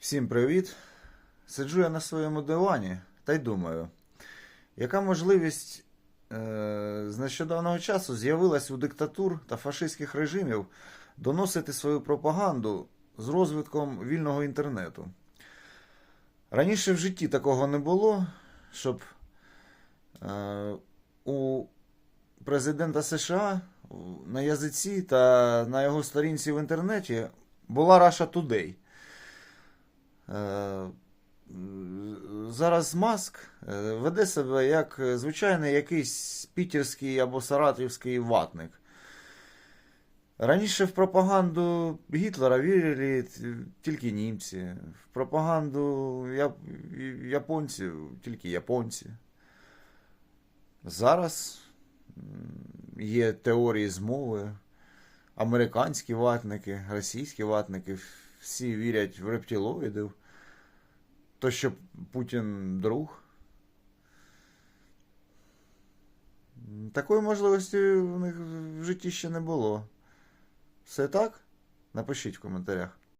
Всім привіт! Сиджу я на своєму дивані та й думаю, яка можливість е, з нещодавнього часу з'явилась у диктатур та фашистських режимів доносити свою пропаганду з розвитком вільного інтернету. Раніше в житті такого не було, щоб е, у президента США на язиці та на його сторінці в інтернеті була Russia Today. Е, Зараз Маск е, веде себе як звичайний якийсь пітерський або саратівський ватник. Раніше в пропаганду Гітлера вірили тільки німці, в пропаганду яп- японців тільки японці. Зараз є теорії змови, американські ватники, російські ватники, всі вірять в рептилоїдів. То, що Путін друг. Такої можливості в них в житті ще не було. Все так? Напишіть в коментарях.